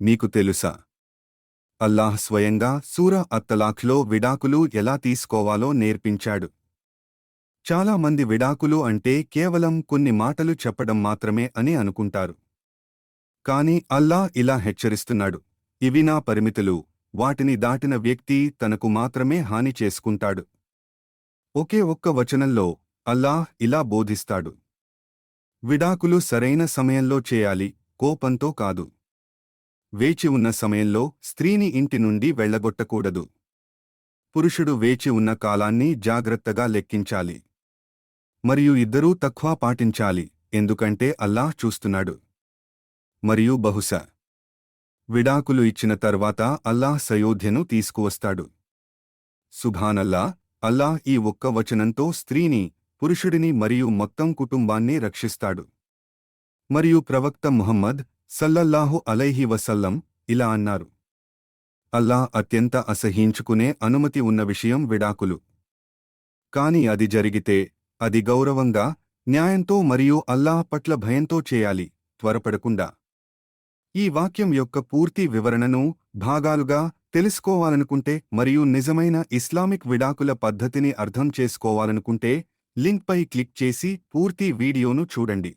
మీకు తెలుసా? అల్లాహ్ స్వయంగా సూర అత్తలాఖ్లో విడాకులు ఎలా తీసుకోవాలో నేర్పించాడు. చాలామంది విడాకులు అంటే కేవలం కొన్ని మాటలు చెప్పడం మాత్రమే అని అనుకుంటారు. కాని అల్లా ఇలా హెచ్చరిస్తున్నాడు. ఇవి నా పరిమితులు. వాటిని దాటిన వ్యక్తి తనకు మాత్రమే హాని చేసుకుంటాడు. ఒకే ఒక్క వచనంలో అల్లాహ్ ఇలా బోధిస్తాడు. విడాకులు సరైన సమయంలో చేయాలి కోపంతో కాదు. వేచి ఉన్న సమయంలో స్త్రీని ఇంటి నుండి వెళ్ళగొట్టకూడదు. పురుషుడు వేచి ఉన్న కాలాన్ని జాగ్రత్తగా లెక్కించాలి. మరియు ఇద్దరూ తక్వా పాటించాలి ఎందుకంటే అల్లాహ్ చూస్తున్నాడు. మరియు బహుశా విడాకులు ఇచ్చిన తర్వాత అల్లాహ్ సయోధ్యను తీసుకువస్తాడు. సుభానల్లా అల్లాహ్ ఈ ఒక్క వచనంతో స్త్రీని పురుషుడిని మరియు మొత్తం కుటుంబాన్ని రక్షిస్తాడు. మరియు ప్రవక్త ముహమ్మద్ సల్లల్లాహు అలైహి వసల్లం ఇలా అన్నారు. అల్లా అత్యంత అసహ్యించుకునే అనుమతి ఉన్న విషయం విడాకులు. కాని అది జరిగితే అది గౌరవంగా న్యాయంతో మరియు అల్లాహ్ పట్ల భయంతో చేయాలి త్వరపడకుండా. ఈ వాక్యం యొక్క పూర్తి వివరణను భాగాలుగా తెలుసుకోవాలనుకుంటే మరియు నిజమైన ఇస్లామిక్ విడాకుల పద్ధతిని అర్థం చేసుకోవాలనుకుంటే లింక్పై క్లిక్ చేసి పూర్తి వీడియోను చూడండి.